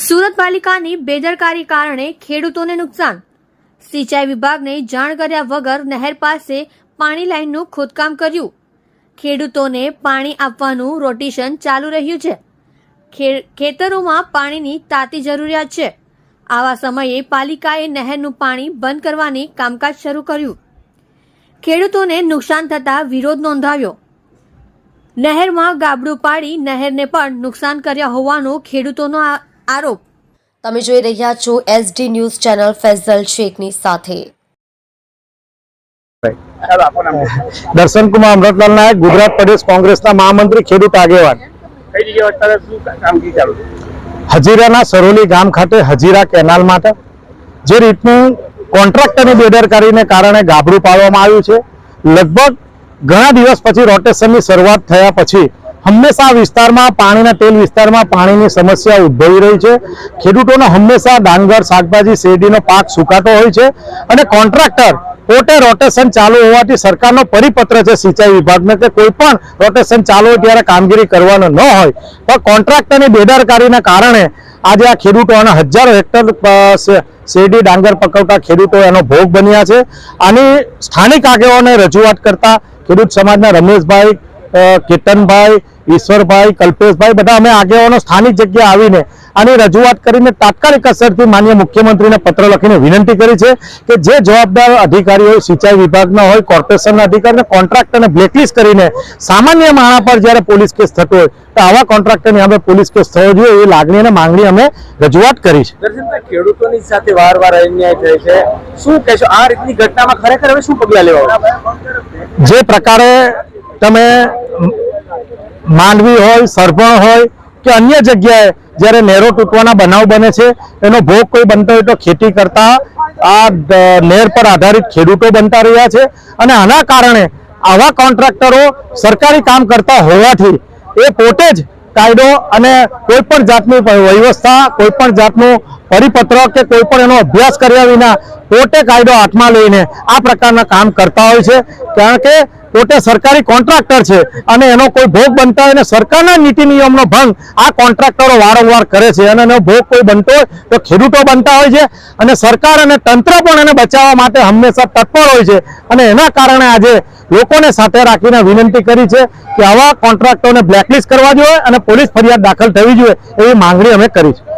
સુરત પાલિકાની બેદરકારી કારણે ખેડૂતોને નુકસાન. સિંચાઈ વિભાગને જાણ કર્યા વગર નહેર પાસે પાણી લાઇનનું ખોદકામ કર્યું. ખેડૂતોને પાણી આપવાનું રોટેશન ચાલુ રહ્યું છે. ખેતરોમાં પાણીની તાતી જરૂરિયાત છે. આવા સમયે પાલિકાએ નહેરનું પાણી બંધ કરવાની કામકાજ શરૂ કર્યું. ખેડૂતોને નુકસાન થતાં વિરોધ નોંધાવ્યો. નહેરમાં ગાબડું પાડી નહેરને પણ નુકસાન કર્યા હોવાનો ખેડૂતોનો આરોપ. તમે જોઈ રહ્યા છો એસડી ન્યૂઝ ચેનલ ફેઝલ શેખની સાથે. દર્શન કુમાર અમૃતલાલ નાયક ગુજરાત પ્રદેશ કોંગ્રેસના મહામંત્રી ખેડૂત આગેવાન. કઈ જગ્યાએ અત્યારે શું કામગીરી ચાલુ છે? હજીરાના સરોલી ગામ ખાતે હજીરા કેનાલ માટે જે રીતનું કોન્ટ્રાક્ટરની બેદરકારીને કારણે ગાબડું પાડવામાં આવ્યું છે. લગભગ ઘણા દિવસ પછી રોટેશનની શરૂઆત થયા પછી હંમેશા વિસ્તારમાં પાણીના તેલ વિસ્તારમાં પાણીની સમસ્યા ઉદ્ભવી રહી છે. ખેડૂતોને હંમેશા ડાંગર, શાકભાજી, શેરડીનો પાક સુકાતો હોય છે અને કોન્ટ્રાક્ટર પોતે રોટેશન ચાલુ હોવાથી સરકારનો પરિપત્ર છે સિંચાઈ વિભાગને કે કોઈ પણ રોટેશન ચાલુ હોય ત્યારે કામગીરી કરવાનો ન હોય. પણ કોન્ટ્રાક્ટરની બેદરકારીના કારણે આજે આ ખેડૂતો અને હજારો હેક્ટર શેરડી, ડાંગર પકવતા ખેડૂતો એનો ભોગ બન્યા છે. આની સ્થાનિક આગેવાને રજૂઆત કરતા ખેડૂત સમાજના રમેશભાઈ કેતનભાઈ ઈશ્વરભાઈ કલ્પેશભાઈ બધા અમે આગેવાનો સ્થાનિક જગ્યાએ આવીને આની રજૂઆત કરીને તાત્કાલિક અસરથી માન્ય મુખ્યમંત્રીને પત્ર લખીને વિનંતી કરી છે કે જે જવાબદાર અધિકારી હોય સિંચાઈ વિભાગના હોય કોર્પોરેશનના અધિકારીને કોન્ટ્રાક્ટરને બ્લેકલિસ્ટ કરીને સામાન્ય માણા પર જ્યારે પોલીસ કેસ થતો હોય તો આવા કોન્ટ્રાક્ટરની અમે પોલીસ કેસ થયો જોઈએ એવી લાગણી અને માંગણી અમે રજૂઆત કરી છે. ખેડૂતોની સાથે વારંવાર અન્યાય થાય છે. શું કહેશો? આ રીતની ઘટનામાં ખરેખર હવે શું પગલાં લેવા જે પ્રકારે તમે માંડવી હોય, સરભણ હોય કે અન્ય જગ્યાએ જ્યારે નહેરો તૂટવાના બનાવ બને છે, એનો ભોગ કોઈ બનતો હોય તો ખેતી કરતા આ નહેર પર આધારિત ખેડૂતો બનતા રહ્યા છે. અને આના કારણે આવા કોન્ટ્રાક્ટરો સરકારી કામ કરતા હોવાથી એ પોતે જ કાયદો અને કોઈ પણ જાતની વ્યવસ્થા, કોઈ પણ જાતનું પરિપત્ર કે કોઈ પણ એનો અભ્યાસ કર્યા વિના પોતે કાયદો હાથમાં લઈને આ પ્રકારના કામ કરતા હોય છે. કારણ કે પોતે સરકારી કોન્ટ્રાક્ટર છે અને એનો કોઈ ભોગ બનતા હોય અને સરકારના નીતિ નિયમનો ભંગ આ કોન્ટ્રાક્ટરો વારંવાર કરે છે અને એનો ભોગ કોઈ બનતો હોય તો ખેડૂતો બનતા હોય છે અને સરકાર અને તંત્ર પણ એને બચાવવા માટે હંમેશા તત્પર હોય છે અને એના કારણે આજે લોકોને સાથે રાખીને વિનંતી કરી છે કે આવા કોન્ટ્રાક્ટરોને બ્લેકલિસ્ટ કરવા જોઈએ અને પોલીસ ફરિયાદ દાખલ થવી જોઈએ એવી માંગણી અમે કરી છે.